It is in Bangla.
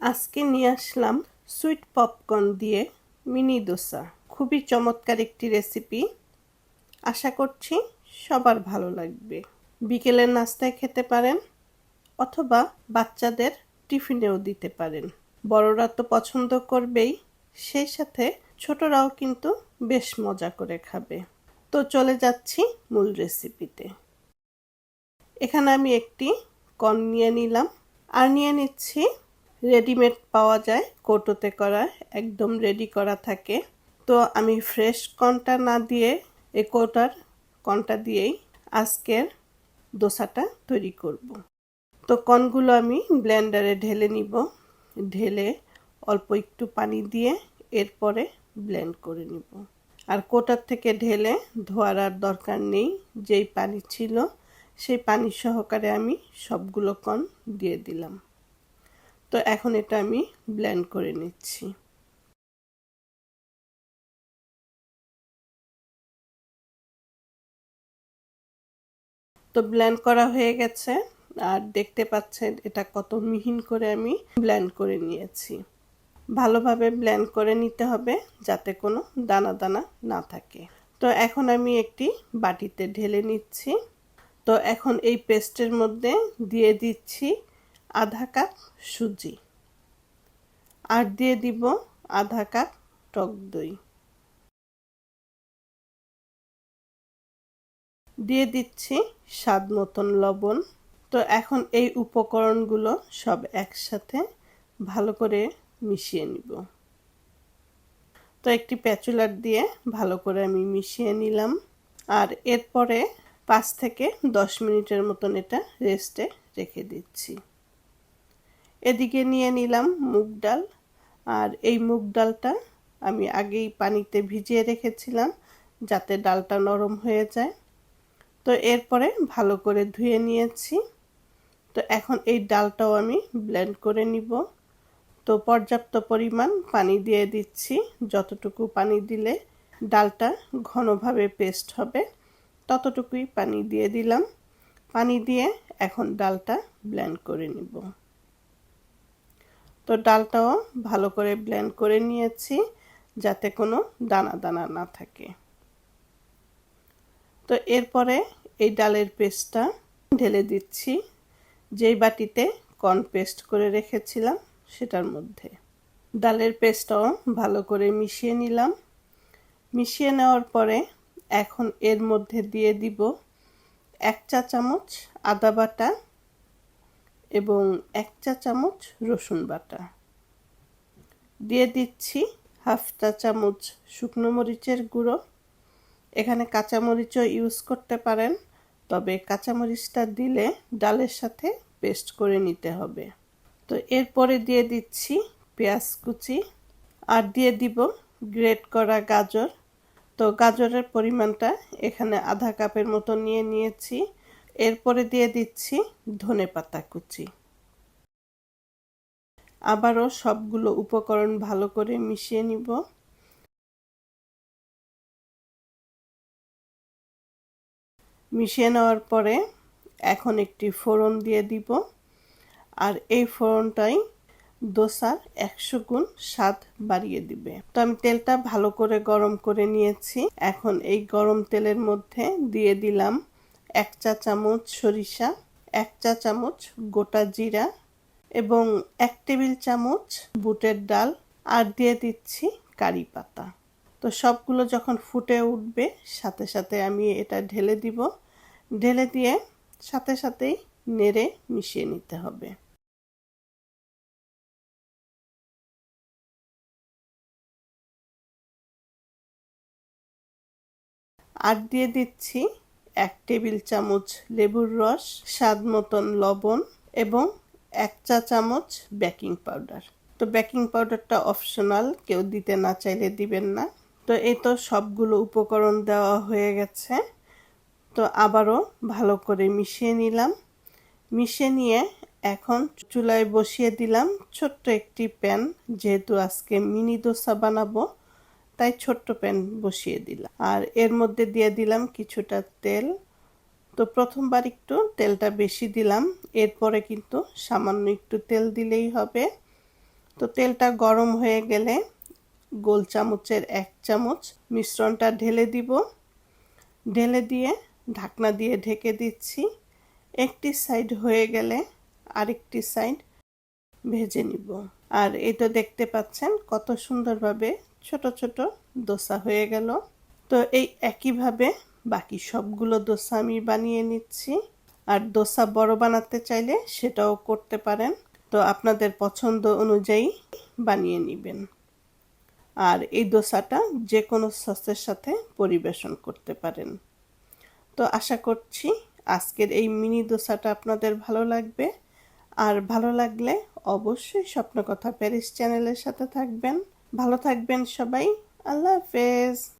আজকে নিয়ে আসলাম সুইট পপকর্ন দিয়ে মিনি দোসা। খুবই চমৎকার একটি রেসিপি। আশা করছি সবার ভালো লাগবে। বিকেলের নাস্তায় খেতে পারেন অথবা বাচ্চাদের টিফিনেও দিতে পারেন। বড়রা তো পছন্দ করবেই, সেই সাথে ছোটরাও কিন্তু বেশ মজা করে খাবে। তো চলে যাচ্ছি মূল রেসিপিতে। এখানে আমি একটি কর্ন নিয়ে নিলাম। আর নিয়ে নিচ্ছি রেডিমেড পাওয়া যায়, কৌটোতে করা, একদম রেডি করা থাকে। তো আমি ফ্রেশ কর্নটা না দিয়ে এ কৌটার কর্নটা দিয়েই আজকের দোসাটা তৈরি করব। তো কর্নগুলো আমি ব্লেন্ডারে ঢেলে নিব। ঢেলে অল্প একটু পানি দিয়ে এরপরে ব্লেন্ড করে নিব। আর কোটার থেকে ঢেলে ধোয়ার আর দরকার নেই, যেই পানি ছিল, সেই পানি সহকারে আমি সবগুলো কর্ন দিয়ে দিলাম। তো এখন এটা আমি ব্ল্যান্ড করে নিচ্ছি। তো ব্ল্যান্ড করা হয়ে গেছে, আর দেখতে পাচ্ছেন এটা কত মিহিন করে আমি ব্ল্যান্ড করে নিয়েছি। ভালোভাবে ব্ল্যান্ড করে নিতে হবে যাতে কোনো দানা দানা না থাকে। তো এখন আমি একটি বাটিতে ঢেলে নিচ্ছি। তো এখন এই পেস্টের মধ্যে দিয়ে দিচ্ছি আধা কাপ সুজি। আর দিয়ে দিব আধা কাপ টক দই। দিয়ে দিচ্ছি স্বাদ মতন লবণ। তো এখন এই উপকরণগুলো সব একসাথে ভালো করে মিশিয়ে নিব। তো একটি প্যাচুলার দিয়ে ভালো করে আমি মিশিয়ে নিলাম। আর এরপরে পাঁচ থেকে দশ মিনিটের মতন এটা রেস্টে রেখে দিচ্ছি। এদিকে নিয়ে নিলাম মুগ ডাল। আর এই মুগ ডালটা আমি আগেই পানিতে ভিজিয়ে রেখেছিলাম যাতে ডালটা নরম হয়ে যায়। তো এরপরে ভালো করে ধুয়ে নিয়েছি। তো এখন এই ডালটাও আমি ব্লেন্ড করে নিব। তো পর্যাপ্ত পরিমাণ পানি দিয়ে দিচ্ছি। যতটুকু পানি দিলে ডালটা ঘনভাবে পেস্ট হবে, ততটুকুই পানি দিয়ে দিলাম। পানি দিয়ে এখন ডালটা ব্লেন্ড করে নিব। তো ডালটাও ভালো করে ব্লেন্ড করে নিয়েছি যাতে কোনো দানা দানা না থাকে। তো এরপরে এই ডালের পেস্টটা ঢেলে দিচ্ছি। যেই বাটিতে কর্ন পেস্ট করে রেখেছিলাম সেটার মধ্যে। ডালের পেস্টটাও ভালো করে মিশিয়ে নিলাম। মিশিয়ে নেওয়ার পরে এখন এর মধ্যে দিয়ে দিব এক চা চামচ আদা বাটা এবং এক চা চামচ রসুন বাটা। দিয়ে দিচ্ছি হাফ চা চামচ শুকনো মরিচের গুঁড়ো। এখানে কাঁচামরিচও ইউজ করতে পারেন, তবে কাঁচামরিচটা দিলে ডালের সাথে পেস্ট করে নিতে হবে। তো এরপরে দিয়ে দিচ্ছি পেঁয়াজ কুচি, আর দিয়ে দিব গ্রেট করা গাজর। তো গাজরের পরিমাণটা এখানে আধা কাপের মতো নিয়ে নিয়েছি। এরপরে দিয়ে দিচ্ছি ধনে পাতা কুচি। আবারও সবগুলো উপকরণ ভালো করে মিশিয়ে নিব। মিশিয়ে নেওয়ার পরে এখন একটি ফোড়ন দিয়ে দিব। আর এই ফোড়নটাই দোসার একশো গুণ স্বাদ বাড়িয়ে দিবে। তো আমি তেলটা ভালো করে গরম করে নিয়েছি। এখন এই গরম তেলের মধ্যে দিয়ে দিলাম এক চা চামচ সরিষা, এক চা চামচ গোটা জিরা এবং এক টেবিল চামচ বুটের ডাল আর দিয়ে দিচ্ছি কারি পাতা। তো সবগুলো যখন ফুটে উঠবে, সাথে সাথে আমি এটা ঢেলে দিব। ঢেলে দিয়ে সাথে সাথেই নেড়ে মিশিয়ে নিতে হবে। আর দিয়ে দিচ্ছি এক টেবিল চামচ লেবুর রস, স্বাদ মতন লবণ এবং এক চা চামচ বেকিং পাউডার। তো বেকিং পাউডারটা অপশনাল, কেউ দিতে না চাইলে দিবেন না। তো এই তো সবগুলো উপকরণ দেওয়া হয়ে গেছে। তো আবারও ভালো করে মিশিয়ে নিলাম। মিশিয়ে নিয়ে এখন চুলায় বসিয়ে দিলাম ছোট্ট একটি প্যান, যেহেতু আজকে মিনি দোসা বানাবো। তাই ছোট্ট প্যান বসিয়ে দিলাম। আর এর মধ্যে দিয়ে দিলাম কিছুটা তেল। তো প্রথমবার একটু তেলটা বেশি দিলাম। এরপরে কিন্তু সামান্য একটু তেল দিলেই হবে। তো তেলটা গরম হয়ে গেলে গোল চামচের এক চামচ মিশ্রণটা ঢেলে দিব। ঢেলে দিয়ে ঢাকনা দিয়ে ঢেকে দিচ্ছি। একটি সাইড হয়ে গেলে আরেকটি সাইড ভেজে নিব। আর এই তো দেখতে পাচ্ছেন, কত সুন্দরভাবে ছোট ছোট দোসা হয়ে গেল। তো এই একইভাবে বাকি সবগুলো দোসা আমি বানিয়ে নিচ্ছি। আর দোসা বড় বানাতে চাইলে সেটাও করতে পারেন। তো আপনাদের পছন্দ অনুযায়ী বানিয়ে নেবেন। আর এই দোসাটা যে কোনো সসের সাথে পরিবেশন করতে পারেন। তো আশা করছি আজকের এই মিনি দোসাটা আপনাদের ভালো লাগবে। আর ভালো লাগলে অবশ্যই স্বপ্নকথা প্যারিস চ্যানেলের সাথে থাকবেন। ভালো থাকবেন সবাই। আল্লাহ হাফেজ।